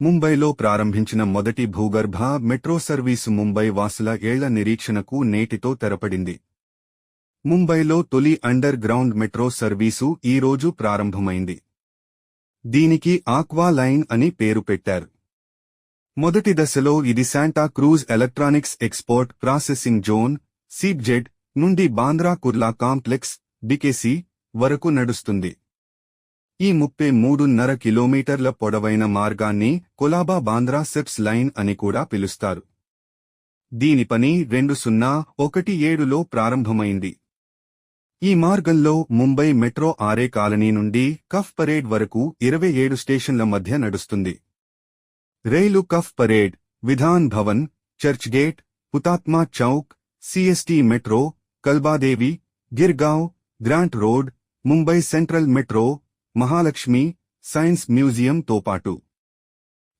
ముంబైలో ప్రారంభించిన మొదటి భూగర్భ మెట్రో సర్వీసు ముంబై వాసుల ఏళ్ళ నిరీక్షణకు నేటితో తెరపడింది. ముంబైలో తొలి అండర్ గ్రౌండ్ మెట్రో సర్వీసు ఈ రోజు ప్రారంభమైంది. దీనికి ఆక్వా లైన్ అని పేరు పెట్టారు. మొదటి దశలో ఇది Santa Cruz electronics export processing zone SEEPZ నుండి బాంద్రా కుర్లా కాంప్లెక్స్ డికెసి వరకు నడుస్తుంది. ఈ ముప్పై మూడున్నర కిలోమీటర్ల పొడవైన మార్గాన్ని కొలాబా బాంద్రా సెప్స్ లైన్ అని కూడా పిలుస్తారు. దీని పని రెండు సున్నా ఒకటి ఏడులో ప్రారంభమైంది. ఈ మార్గంలో ముంబై మెట్రో ఆరే కాలనీ నుండి కఫ్ పరేడ్ వరకు ఇరవై ఏడు స్టేషన్ల మధ్య నడుస్తుంది. రైలు Cuff Parade Vidhan Bhavan Churchgate Hutatma Chowk CST metro Kalbadevi Girgaon Grant Road Mumbai Central metro Mahalaxmi science మ్యూజియంతో పాటు.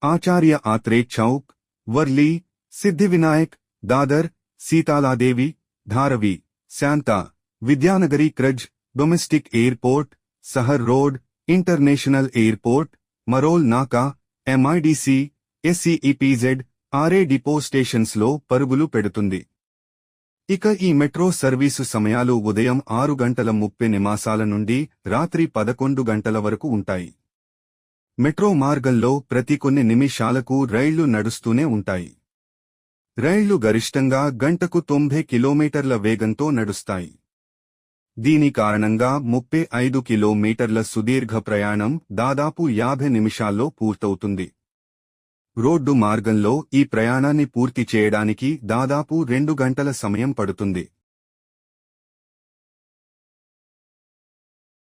ఆచార్య ఆత్రే చౌక్ వర్లీ సిద్ధివినాయక్ దాదర్ సీతాలాదేవి ధారవి శాంత Vidyanagari Cruz domestic airport Sahar road international airport Marol Naka MIDC SEEPZ RA depot స్టేషన్స్లో పరుగులు పెడుతుంది. ఇక ఈ metro service సమయాలు ఉదయం ఆరు గంటల ముప్పై నిమాసాల నుండి రాత్రి పదకొండు గంటల వరకు ఉంటాయి. మెట్రో మార్గంలో ప్రతి కొన్ని నిమిషాలకు రైళ్ళు నడుస్తూనే ఉంటాయి. రైళ్ళు గరిష్టంగా గంటకు తొంభై కిలోమీటర్ల వేగంతో నడుస్తాయి. దీని కారణంగా ముప్పై ఐదు కిలోమీటర్ల సుదీర్ఘ ప్రయాణం దాదాపు యాభై నిమిషాల్లో పూర్తవుతుంది. రోడ్డు మార్గంలో ఈ ప్రయాణాన్ని పూర్తి చేయడానికి దాదాపు రెండు గంటల సమయం పడుతుంది.